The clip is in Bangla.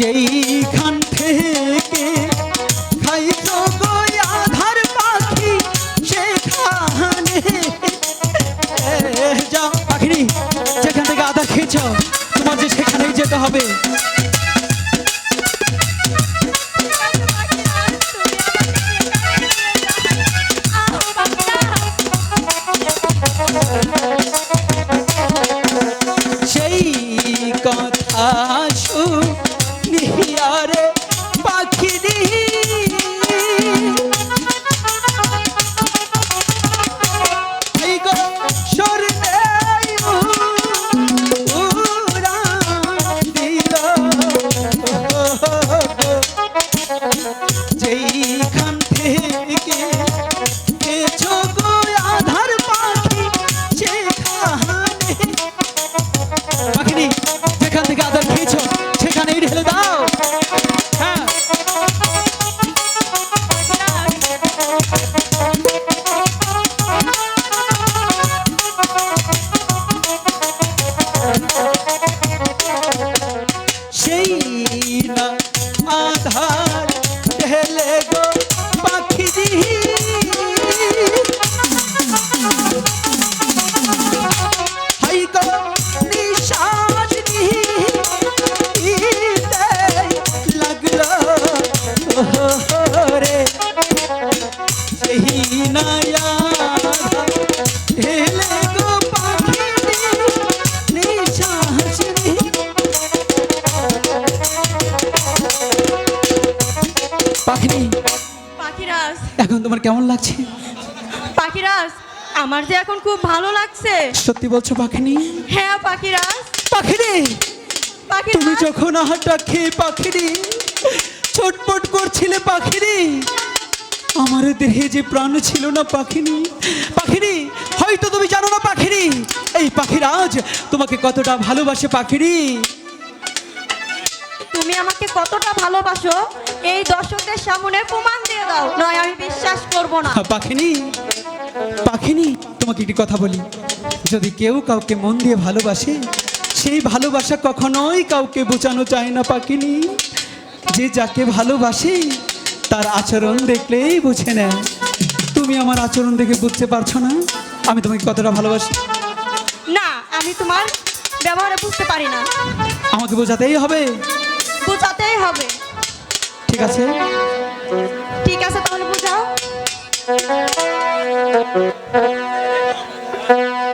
যেইখান থেকে খাইছো আধার পাখি, সেখানে। যাও পাখিনি, যেখান থেকে আধার খেয়েছ, তোমার যে সেখানেই যেতে হবে। পাখিনি যেখান থেকে আদার খেয়েছ সেখানেই ঢেলে দাও। হ্যাঁ। সেই না আধার ঢেলে গো। পাখিনি? পাখিরাজ। এখন তোমার কেমন লাগছে? পাখিরাজ আমার যে এখন খুব ভালো লাগছে। সত্যি বলছো পাখিনি? হ্যাঁ পাখিরাজ। পাখিনি? তুমি পাখিরাজ যখন আহারটা খেয়ে পাখিনি? আমার দেহে যে প্রাণ ছিল না পাখিনি। পাখিনি হয়তো তুমি জানো না পাখিনি। এই পাখিরাজ তোমাকে কতটা ভালোবাসে পাখিনি? তুমি আমাকে কতটা ভালোবাসো এই দর্শকদের সামনে প্রমাণ দিয়ে দাও। নয় আমি বিশ্বাস করব না। পাখিনি পাখিনি তোমাকে একটি কথা বলি। যদি কেউ কাউকে মন দিয়ে ভালোবাসে সেই ভালোবাসা কখনোই কাউকে বোঝানো যায় না পাখিনি। যে যাকে ভালোবাসে তার আচরণ দেখলেই বুঝে নেয়। তুমি আমার আচরণ দেখে বুঝতে পারছ না? আমি তোমাকে কতটা ভালোবাসি। না আমি তোমার ব্যবহারে বুঝতে পারি না। আমাকে বোঝাতেই হবে। বোঝাতেই হবে। ঠিক আছে। ঠিক আছে তাহলে বোঝাও।